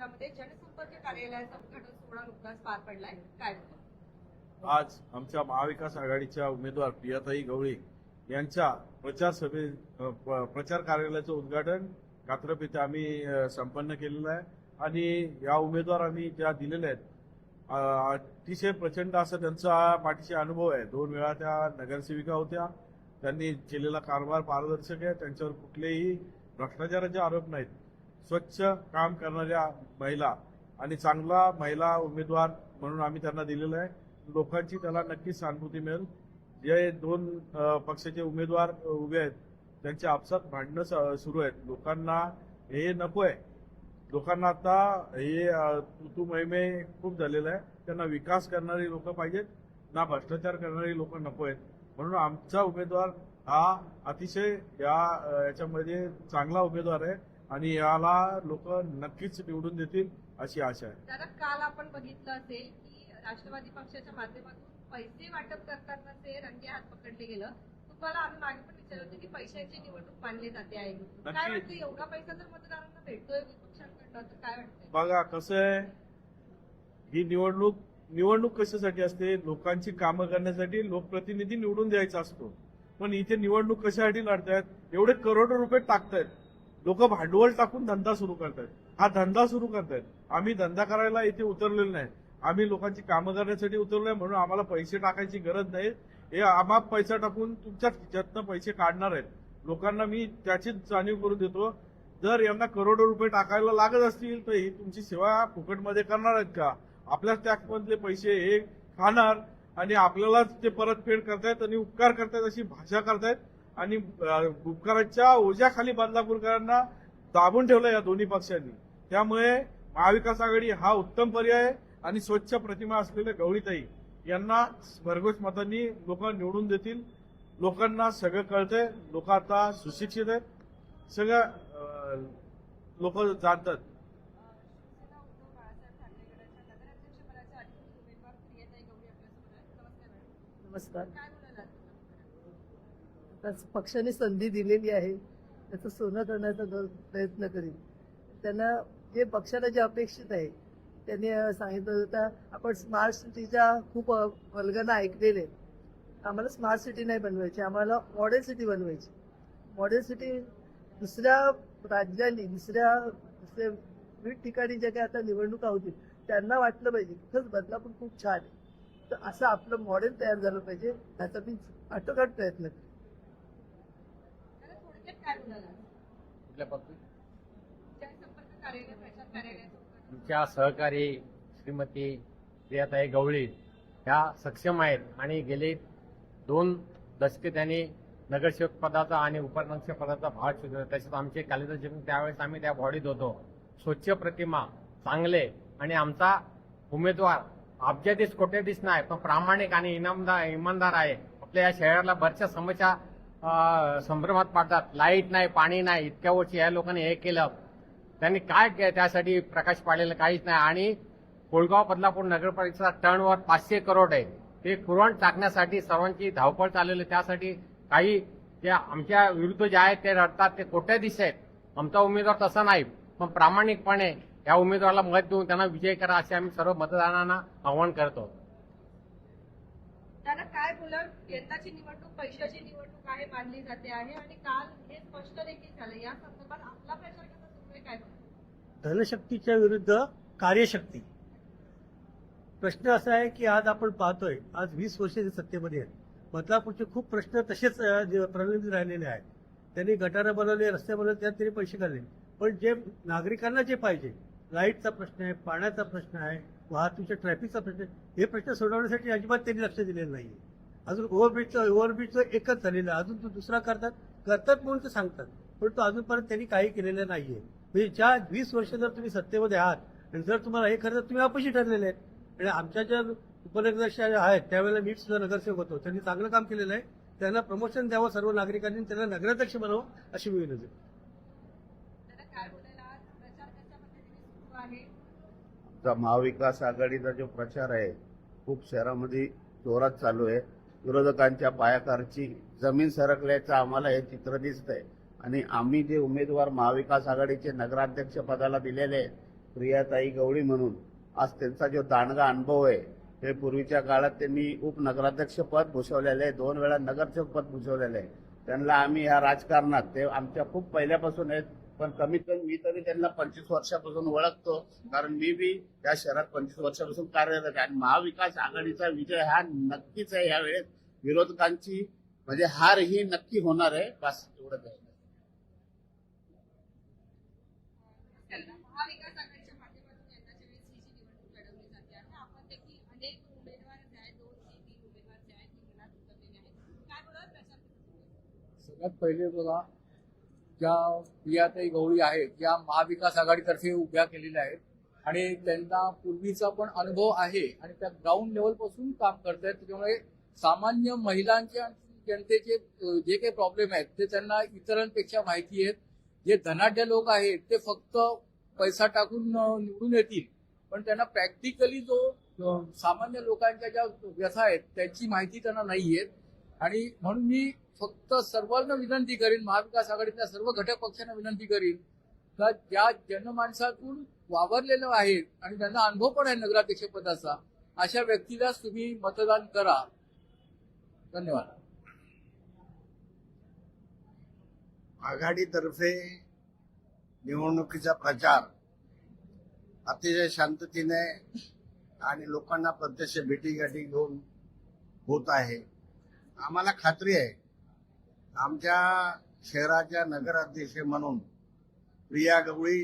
त्यामध्ये जनसंपर्क कार्यालयाचा उद्घाटन सोहळा नुकताच पार पडलाय. काय आज आमच्या महाविकास आघाडीच्या उमेदवार प्रियाताई गवळी यांच्या प्रचार सभे प्रचार कार्यालयाचं उद्घाटन कात्रप आम्ही संपन्न केलेलं आहे. आणि या उमेदवार आम्ही ज्या दिलेल्या आहेत अतिशय प्रचंड असा त्यांचा पाठीशी अनुभव आहे. दोन वेळा त्या नगरसेविका होत्या. त्यांनी केलेला कारभार पारदर्शक आहे. त्यांच्यावर कुठलेही भ्रष्टाचाराचे आरोप नाहीत. स्वच्छ काम करणाऱ्या महिला आणि चांगला महिला उमेदवार म्हणून आम्ही त्यांना दिलेला आहे. लोकांची त्याला नक्कीच सहानुभूती मिळेल. जे दोन पक्षाचे उमेदवार उभे आहेत त्यांचे आपसात भांडणं स- सुरू आहेत. लोकांना हे नको आहे लोकांना आता हे तू महिमे खूप झालेलं आहे त्यांना विकास करणारी लोक पाहिजेत. ना भ्रष्टाचार करणारी लोक नको आहेत. म्हणून आमचा उमेदवार हा अतिशय या याच्यामध्ये चांगला उमेदवार आहे. आणि याला लोक नक्कीच निवडून देतील अशी आशा आहे. दादा काल आपण बघितलं असेल की राष्ट्रवादी पक्षाच्या माध्यमातून पैसे वाटप करताना ते रंगे हात पकडले गेलं. तुम्हाला आम्ही मागे पण विचारलं होतं की पैशाची निवडणूक मानली जाते आहे काय. वाटतं एवढा पैसा जर मतदारांना भेटतोय विपक्षांकडनं तर काय वाटतंय? बघा कसं आहे ही निवडणूक निवडणूक कशासाठी असते? लोकांची कामं करण्यासाठी लोकप्रतिनिधी निवडून द्यायचा असतो. पण इथे निवडणूक कशासाठी लढतायत? एवढे करोडो रुपये टाकतायत. लोक भांडवल टाकून धंदा सुरू करतायत. हा धंदा सुरू करतायत. आम्ही धंदा करायला इथे उतरलेलो नाही. आम्ही लोकांची कामं करण्यासाठी उतरलोय म्हणून आम्हाला पैसे टाकायची गरज नाही. हे आम्हा पैसा टाकून तुमच्या खिच्यातनं पैसे काढणार आहेत. लोकांना मी त्याचीच जाणीव करून देतो. जर यांना करोडो रुपये टाकायला लागत असतील तर ही तुमची सेवा फुकटमध्ये करणार आहेत का? आपल्या टॅक्समधले पैसे हे खाणार आणि आपल्यालाच ते परतफेड करतायत आणि उपकार करतायत अशी भाषा करतायत. आणि उपकाराच्या ओझ्याखाली बदलापूरकरांना दाबून ठेवलं या दोन्ही पक्षांनी. त्यामुळे महाविकास आघाडी हा उत्तम पर्याय आणि स्वच्छ प्रतिमा असलेल्या गवळीताई यांना भरघोस मतांनी लोक निवडून देतील. लोकांना सगळं कळतंय. लोक आता सुशिक्षित आहेत. सगळं लोक जाणतात. शिवसेना त्याच पक्षाने संधी दिलेली आहे. त्याचं सोनं करण्याचा प्रयत्न करीन. त्यांना जे पक्षाला जे अपेक्षित आहे त्यांनी सांगितलं होतं. आपण स्मार्ट सिटीच्या खूप अं, वल्गना ऐकलेले. आहेत. आम्हाला स्मार्ट सिटी नाही बनवायची. आम्हाला मॉडेल सिटी बनवायची. मॉडेल सिटी दुसऱ्या राज्यांनी दुसऱ्या दुसऱ्या विविध ठिकाणी ज्या काही आता निवडणुका होतील त्यांना वाटलं पाहिजे खरंच बदलापूर खूप छान आहे. तर असं आपलं मॉडेल तयार झालं पाहिजे. ह्याचा मी आटोकाट प्रयत्न करेन. काय बोलायला? कुठल्या बाबतीत? जनसंपर्क कार्यालय प्रचार कार्यालयाचं उद्घाटन तुमच्या सहकारी श्रीमती प्रियाताई गवळी ह्या सक्षम आहेत आणि गेले दोन दशके त्यांनी नगरसेवक पदाचा आणि उपनगरसेवक पदाचा भाग स्वीकारला तसेच आमचे कालिदास जगन त्यावेळेस आम्ही त्या बॉडीत होतो. स्वच्छ प्रतिमा चांगले आणि आमचा उमेदवार अब्जाधीश कोट्याधीश नाही पण प्रामाणिक आणि इनामदार इमानदार आहे. आपल्या या शहराला बऱ्याचशा समस्या संभ्रमात पाडतात. लाइट नाही पाणी नाही इतक्या वर्षी या लोकांनी हे केलं. त्यांनी काय के- त्यासाठी प्रकाश पाडलेलं काहीच नाही. आणि कोळगाव बदलापूर नगरपालिकेचा टर्नवर पाचशे करोड आहे. ते कुरवण टाकण्यासाठी सर्वांची धावपळ चाललेली त्यासाठी काही त्या आमच्या विरुद्ध जे आहेत ते रडतात. ते कोट्याधीश आहेत. आमचा उमेदवार तसा नाही. पण प्रामाणिकपणे या उमेदवाराला मत देऊन त्यांना विजय करा असे आम्ही सर्व मतदारांना आवाहन करतो. उलट यंदाची निवडणूक पैशाची निवडणूक आहे मानली जाते आहे आणि काल हे स्पष्ट देखील झालं. या संदर्भात आपला प्रचार कसा सुरू आहे काय धनशक्तीच्या विरुद्ध कार्यशक्ती. प्रश्न असा आहे की आज आपण पाहतोय आज वीस वर्ष ते सत्तेमध्ये आहेत. बदलापूरचे खूप प्रश्न तसेच प्रलंबित राहिलेले आहेत. त्यांनी गटारं बनवले रस्ते बनवले त्यात त्यांनी पैसे काढले पण जे नागरिकांना जे पाहिजे लाईटचा प्रश्न आहे पाण्याचा प्रश्न आहे वाहतुकीच्या ट्रॅफिकचा प्रश्न आहे हे प्रश्न सोडवण्यासाठी अजिबात त्यांनी लक्ष दिलेलं नाही अजून ओव्हरब्रिजचं ओव्हरब्रिजचं एकच झालेलं आहे. अजून तो दुसरा करतात. करतात म्हणून ते सांगतात. पण तो अजूनपर्यंत त्यांनी काही केलेलं नाहीये. म्हणजे ज्या वीस वर्ष जर तुम्ही सत्तेमध्ये आहात आणि जर तुम्हाला हे करतात तुम्ही अपयशी ठरलेले आहेत. आणि आमच्या ज्या उपनगराच्या ज्या आहेत त्यावेळेला मीच सुद्धा नगरसेवक होतो. त्यांनी चांगलं काम केलेलं आहे. त्यांना प्रमोशन द्यावं सर्व नागरिकांनी त्यांना नगराध्यक्ष बनावं अशी मी विनंती करतो. त्याला काय बोलायला आज प्रचार कशा पद्धतीने सुरू आहे? आमचा महाविकास आघाडीचा जो प्रचार आहे खूप शहरामध्ये जोरात चालू आहे. विरोधकांच्या पायाकारची जमीन सरकल्याचं आम्हाला हे चित्र दिसतंय. आणि आम्ही जे उमेदवार महाविकास आघाडीचे नगराध्यक्ष पदाला दिलेले आहेत प्रियाताई गवळी म्हणून आज त्यांचा जो दांडगा अनुभव आहे हे पूर्वीच्या काळात त्यांनी उपनगराध्यक्ष पद भूषवलेलं आहे दोन वेळा नगरसेवक पद भूषवलेलं आहे. त्यांना आम्ही या राजकारणात ते आमच्या खूप पहिल्यापासून आहेत पण कमीत कमी मी तरी त्यांना पंचवीस वर्षापासून ओळखतो. कारण मी बी या शहरात पंचवीस वर्षापासून कार्यरत आहे. आणि महाविकास आघाडीचा विजय हा नक्कीच आहे यावेळेस. विरोधकांची म्हणजे हार ही नक्की होणार आहे. बस एवढंच आहे? सगळ्यात पहिले बघा ज्या प्रियाताई गवळी आहेत या महाविकास आघाडीतर्फे उभ्या केलेल्या आहेत आणि त्यांना पूर्वीचा पण अनुभव आहे आणि त्या ग्राउंड लेवलपासून काम करत आहेत त्याच्यामुळे सामान्य महिलांचे जनतेचे जे काही प्रॉब्लेम आहेत ते त्यांना इतरांपेक्षा माहिती आहेत. जे धनाढ्य लोक आहेत ते फक्त पैसा टाकून निवडून येतील. पण त्यांना प्रॅक्टिकली जो सामान्य लोकांच्या ज्या व्यथा आहेत त्याची माहिती त्यांना नाही आहेत आणि म्हणून मी फक्त सर्वांना विनंती करीन महाविकास आघाडीतल्या सर्व घटक पक्षांना विनंती करीन का ज्या जनमानसातून वावरलेलं आहे आणि त्यांना अनुभव पण आहे नगराध्यक्ष पदाचा अशा व्यक्तीलाच तुम्ही मतदान करा. धन्यवाद. आघाडीतर्फे निवडणुकीचा प्रचार अतिशय शांततेने आणि लोकांना प्रत्यक्ष भेटीगाठी घेऊन होत आहे. आम्हाला खात्री आहे. आमच्या शहराच्या नगराध्यक्ष म्हणून प्रिया गवळी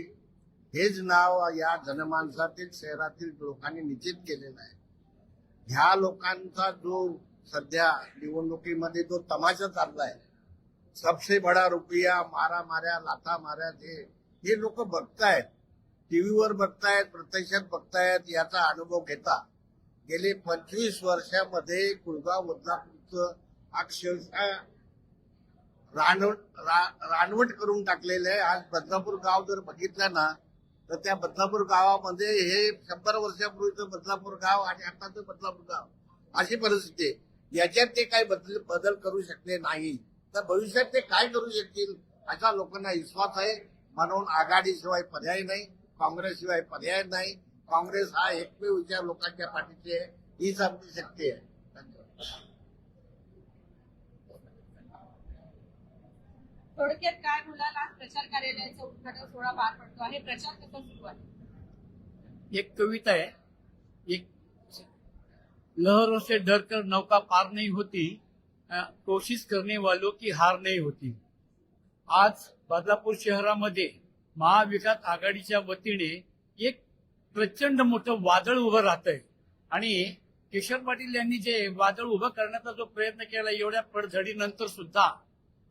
हेच नाव या जनमानसातील शहरातील लोकांनी निश्चित केलेलं आहे. ह्या लोकांचा जो सध्या निवडणुकीमध्ये जो तमाशा चाललाय सबसे बडा रुपया मारा माऱ्या लाथा माऱ्या ते हे लोक बघतायत टीव्हीवर बघतायत प्रत्यक्षात बघतायत याचा अनुभव घेता गेले पंचवीस वर्षामध्ये कुळगाव बदलापूरचं अक्षरशः रानवट रा- रानवट करून टाकलेलं आहे. आज बदलापूर गाव जर बघितलं ना तर त्या बदलापूर गावामध्ये हे शंभर वर्षापूर्वीचं बदलापूर गाव आणि आताचं बदलापूर गाव अशी परिस्थिती आहे. याच्यात ते काही बदल बदल करू शकले नाही. तर भविष्यात ते काय करू शकतील असा लोकांना विश्वास आहे. म्हणून आघाडीशिवाय पर्याय नाही काँग्रेसशिवाय पर्याय नाही. काँग्रेस हा एकमेव विचार लोकांच्या पाठीची आहे. हीच आमची शक्ती आहे. धन्यवाद. थोडक्यात काय बोलाल? आज प्रचार कार्यालयाचं उद्घाटन सोहळा पार पडतो आहे. प्रचार कसा सुरू आहे? एक कविता आहे. एक लहरों से डर कर नौका पार नहीं होती. कोशिश करने वालों की हार नहीं होती. आज बदलापूर शहरामध्ये महाविकास आघाडीच्या वतीने एक प्रचंड मोठं वादळ उभं राहत आहे आणि किशोर पाटील यांनी जे वादळ उभं करण्याचा जो प्रयत्न केला एवढ्या पडझडीनंतर सुद्धा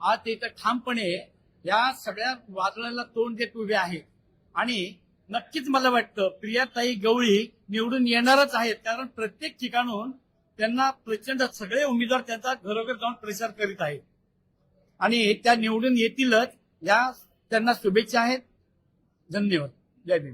आज ते इथं ठामपणे या सगळ्या वादळाला तोंड देत उभे आहेत. आणि नक्कीच मला वाटतं प्रियाताई गवळी निवडून येणारच आहेत. कारण प्रत्येक ठिकाणून त्यांना प्रचंड सगळे उमेदवार त्यांचा घरोघर जाऊन प्रचार करीत आहेत. आणि त्या निवडून येतीलच या त्यांना शुभेच्छा आहेत. धन्यवाद. जय भीम.